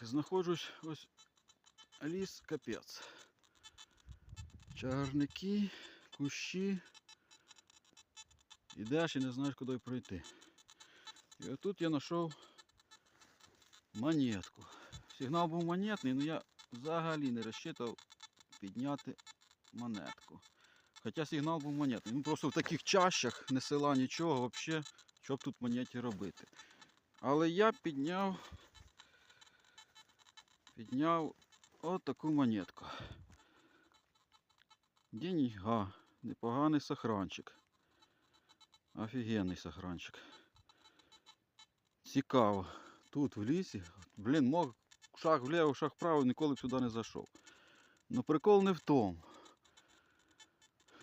знаходжусь ось ліс капець. Чагарники, кущі. Ідеш і не знаєш, куди пройти. І отут я знайшов монетку. Сигнал був монетний, але я взагалі не розчитав підняти монетку. Хоча сигнал був монетний. Ну просто в таких чащах не села нічого, взагалі, що б тут монеті робити. Але я підняв підняв отаку монетку. Деньга. Непоганий сохранчик. Офігенний сохранчик. Цікаво. Тут в лісі. Блін, мог шаг вліво, шаг вправо, ніколи б сюди не зайшов. Ну прикол не в тому.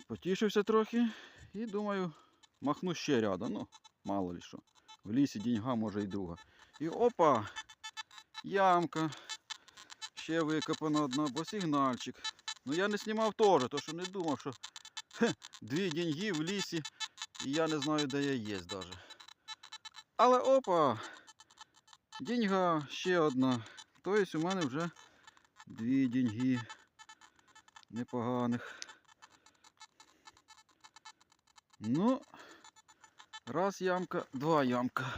Потішився трохи і думаю, махну ще рядом. Ну, мало ли що. В лісі деньга може і друга. І опа! Ямка. Ще викопана одна, бо сигнальчик. Ну я не знімав теж, то що не думав, що хе, дві деньги в лісі, і я не знаю, де я є навіть. Але опа! Деньга ще одна. Тобто у мене вже дві деньги непоганих. Ну, раз ямка, два ямка.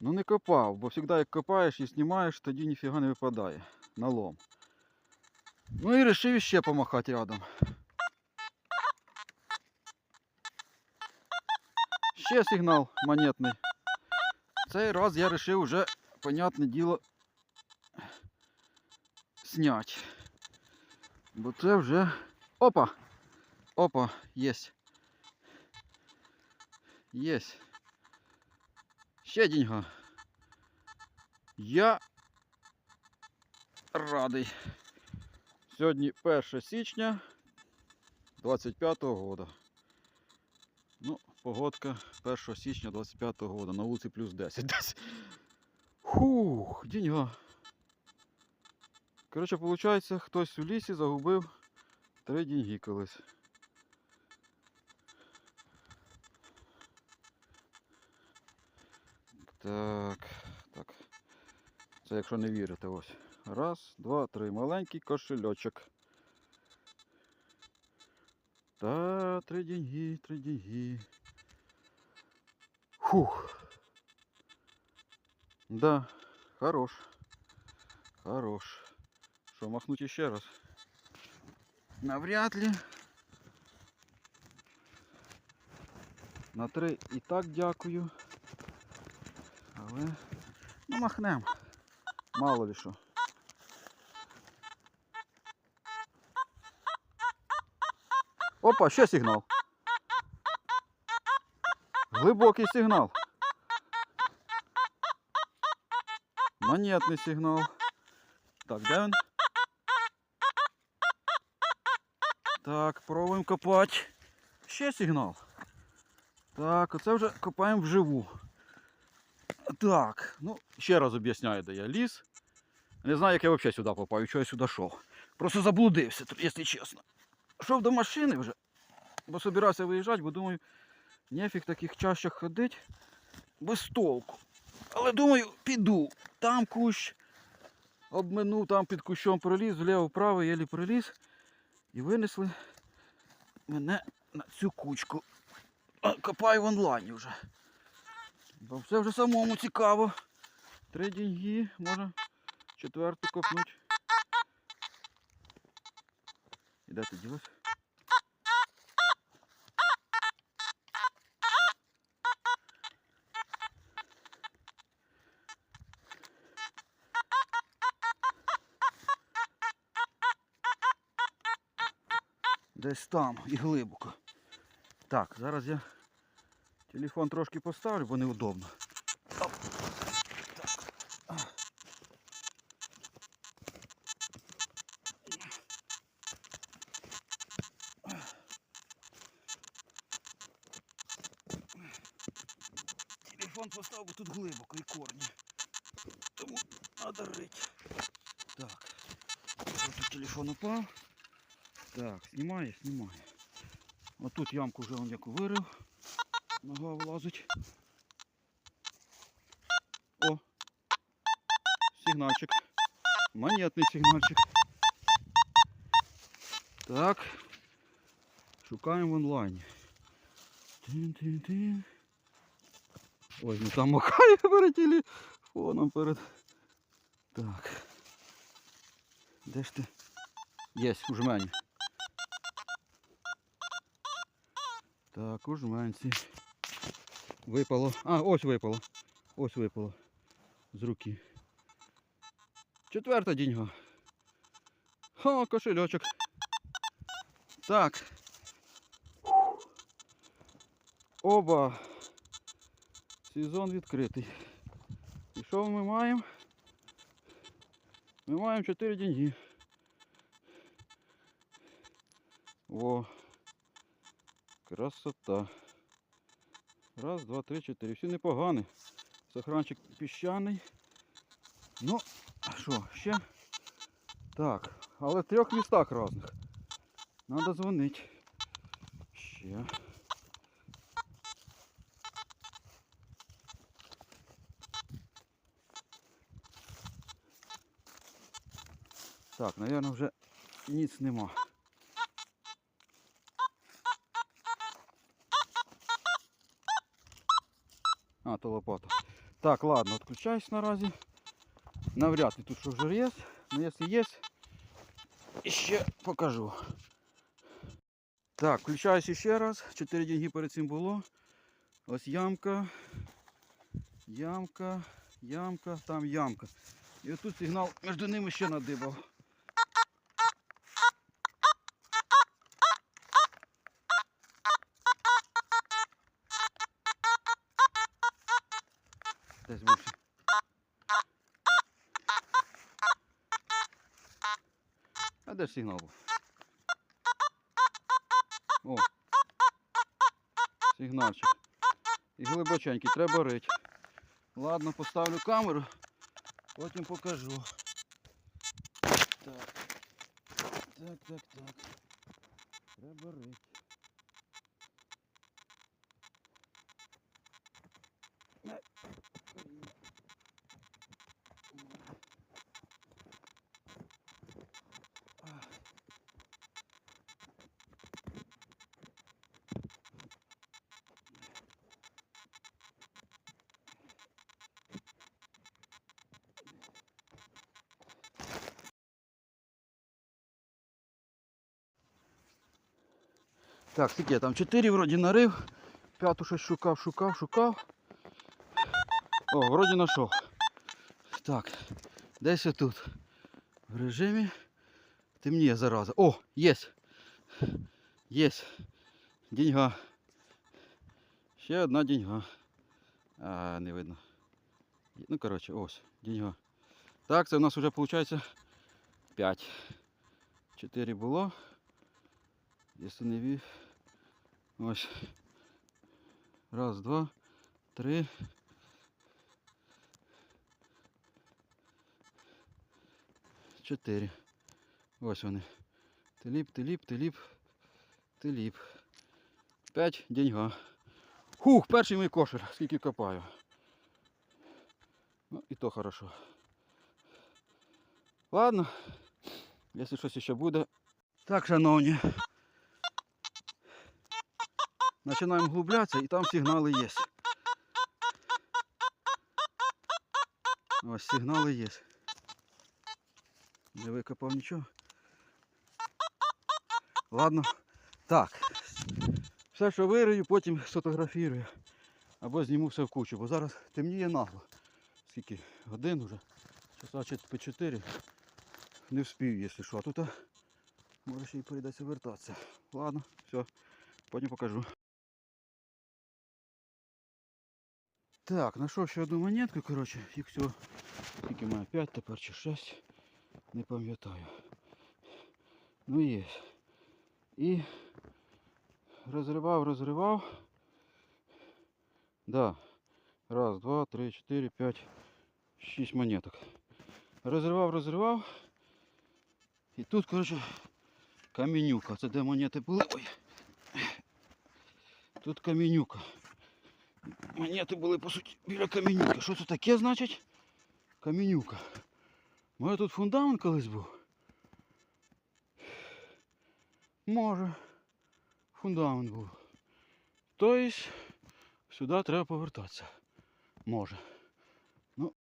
Ну не копав, бо завжди як копаєш і знімаєш, тоді ніфіга не випадає на лом. Ну і вирішив ще помахати рядом. Ще сигнал монетний. Цей раз я вирішив вже, понятне діло, снять. Бо це вже... Опа! Опа, єсть. Єсть. Ще деньга. Я радий. Сьогодні 1 січня 25-го года. Ну, погодка 1 січня 25-го года. На вулиці плюс 10 десь. Фух, деньга. Коротше, виходить, хтось у лісі загубив три деньги колись. Так, так. Це якщо не вірите, ось. Раз, два, три. Маленький кошельочок. Та, три деньги, три деньги. Фух. Да, хорош. Хорош. Що, махнуть іще раз? Навряд ли. На три і так дякую. Але ну махнем. Мало ли що. Опа, ще сигнал. Глибокий сигнал. Монетний сигнал. Так, де він? Так, пробуємо копати. Ще сигнал. Так, оце вже копаємо вживу. Так, ну, ще раз об'ясняю, де я ліз. Не знаю, як я взагалі сюди попав і чого я сюди йшов. Просто заблудився, якщо чесно. Йшов до машини вже, бо собирався виїжджати, бо думаю, нефіг в таких чащах ходити без толку. Але думаю, піду. Там кущ обминув, там під кущом проліз, вліво вправо, єлі проліз. І винесли мене на цю кучку. Копаю в онлайні вже. Бо все вже самому цікаво. Три деньги, можна четверту копнуть. І де ти? Десь там і глибоко. Так, зараз я телефон трошки поставлю, бо неудобно. Ось тут телефон упав. Так, знімає, знімає. Отут ямку вже он яку вирив. Нога влазить. О! сигнальчик. Монетний сигнальчик. Так. Шукаємо в онлайні. Тин-тин-тин. Ой, ну там махає перед телефоном перед. Так. Де ж ти? Єсть, у жмені. Так, у. Випало. А, ось випало. Ось випало. З руки. Четверта деньга. Ха, кошельочок. Так. Оба. Сезон відкритий. І що ми маємо? Ми маємо 4 деньги. О. Красота. Раз, два, три, чотири. Всі непогані. Сохранчик піщаний. Ну, а що, ще? Так, але в трьох містах різних. Надо дзвонити. Ще. Так, наверное, вже ніц нема. А, лопата. Так, ладно, відключаюсь наразі. Навряд ли тут що вже є. Но якщо є, ще покажу. Так, включаюсь ще раз. Чотири деньги перед цим було. Ось ямка. Ямка, ямка, там ямка. І отут сигнал між ними ще надибав. Десь більше. А де ж сигнал був? О. Сигнальчик. І глибоченький, треба рить. Ладно, поставлю камеру, потім покажу. Так. Так, так, так. Треба рить. Так, скільки я там 4 вроді нарив. П'яту щось шукав, шукав, шукав. О, вроді знайшов. Так, десь тут. В режимі темніє зараза. О, є. Є. Деньга. Ще одна деньга. А, не видно. Ну, коротше, ось, деньга. Так, це у нас вже виходить 5. 4 було. Якщо не вів. Ось. Раз, два, три. Чотири. Ось вони. Тиліп, тиліп, тиліп, тиліп. П'ять деньга. Хух, перший мій кошер, скільки копаю. Ну, і то хорошо. Ладно. Якщо щось ще буде. Так, шановні. Починаємо глублятися і там сигнали є. Ось сигнали є. Не викопав нічого. Ладно. Так. Все, що вирию, потім сфотографірую. Або зніму все в кучу, бо зараз темніє нагло. Скільки? Годин вже. Часа по 4. Не вспів, якщо що. А тут може ще й прийдеться вертатися. Ладно, все, потім покажу. Так, знайшов ще одну монетку, коротше, їх все. Скільки має 5 тепер чи 6. Не пам'ятаю. Ну є. І розривав, розривав. Да. Раз, два, три, чотири, п'ять, шість монеток. Розривав, розривав. І тут, коротше, каменюка. Це де монети були. Ой. Тут каменюка. Монети були, по суті, біля каменюки. Що це таке значить? Каменюка. Може тут фундамент колись був? Може. Фундамент був. Тобто сюди треба повертатися. Може. Ну.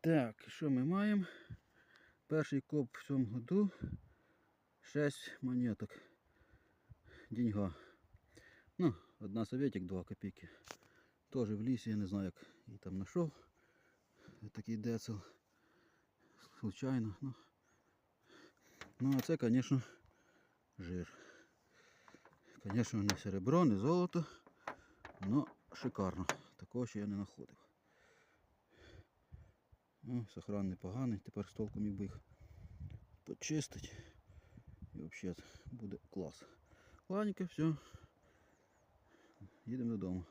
Так, що ми маємо? Перший коп в цьому году 6 монеток. Деньга. Ну, одна советик, 2 копійки. Тоже в лісі, я не знаю, як її там знайшов. Такий децл. Случайно. Ну, ну а це, звісно, жир. Звісно, не серебро, не золото. Ну, шикарно. Такого ще я не знаходив. Ну, сохран непоганий, тепер з толком міг би їх почистити. І взагалі буде клас. Ладненько, все. Їдемо додому.